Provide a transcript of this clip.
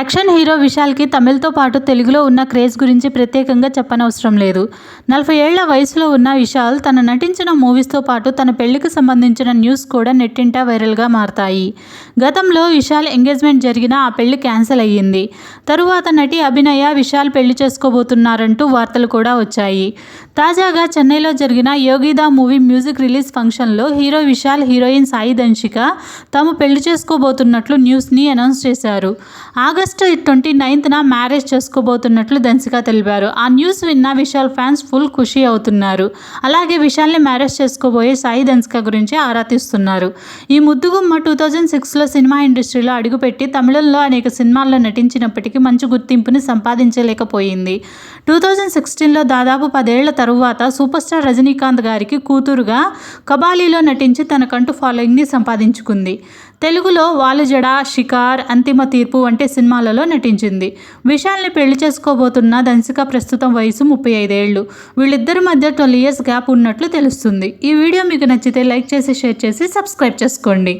Action hero విశాల్కి తమిళ్తో పాటు తెలుగులో ఉన్న క్రేజ్ గురించి ప్రత్యేకంగా చెప్పనవసరం లేదు. నలభై ఏళ్ళ వయసులో ఉన్న విశాల్ తన నటించిన మూవీస్తో పాటు తన పెళ్ళికి సంబంధించిన న్యూస్ కూడా నెట్టింటా వైరల్గా మారతాయి. గతంలో విశాల్ ఎంగేజ్మెంట్ జరిగిన ఆ పెళ్ళి క్యాన్సిల్ అయ్యింది. తరువాత నటి అభినయ విశాల్ పెళ్ళి చేసుకోబోతున్నారంటూ వార్తలు కూడా వచ్చాయి. తాజాగా చెన్నైలో జరిగిన యోగిదా మూవీ మ్యూజిక్ రిలీజ్ ఫంక్షన్లో హీరో విశాల్ హీరోయిన్ సాయి దంశిక తాము పెళ్ళి చేసుకోబోతున్నట్లు న్యూస్ని అనౌన్స్ చేశారు. ఆగస్టు ట్వంటీ నైన్త్న మ్యారేజ్ చేసుకోబోతున్నట్లు దంశిక తెలిపారు. ఆ న్యూస్ విన్న విశాల్ ఫ్యాన్స్ ఫుల్ ఖుషి అవుతున్నారు. అలాగే విశాల్ని మ్యారేజ్ చేసుకోబోయే సాయి దంశిక గురించి ఆరా తీస్తున్నారు. ఈ ముద్దుగుమ్మ టూ థౌజండ్ సిక్స్లో సినిమా ఇండస్ట్రీలో అడుగుపెట్టి తమిళంలో అనేక సినిమాల్లో నటించినప్పటికీ మంచి గుర్తింపుని సంపాదించలేకపోయింది. టూ థౌజండ్ సిక్స్టీన్లో దాదాపు పదేళ్ళ తరువాత సూపర్ స్టార్ రజనీకాంత్ గారికి కూతురుగా కబాలీలో నటించి తనకంటూ ఫాలోయింగ్ని సంపాదించుకుంది. తెలుగులో వాలుజడ షికార్ అంతిమ తీర్పు వంటి సినిమాలలో నటించింది. విశాల్ని పెళ్ళి చేసుకోబోతున్న దంశిక ప్రస్తుతం వయసు ముప్పై ఐదేళ్ళు వీళ్ళిద్దరి మధ్య ట్వెల్వ్ ఇయర్స్ గ్యాప్ ఉన్నట్లు తెలుస్తుంది. ఈ వీడియో మీకు నచ్చితే లైక్ చేసి షేర్ చేసి సబ్స్క్రైబ్ చేసుకోండి.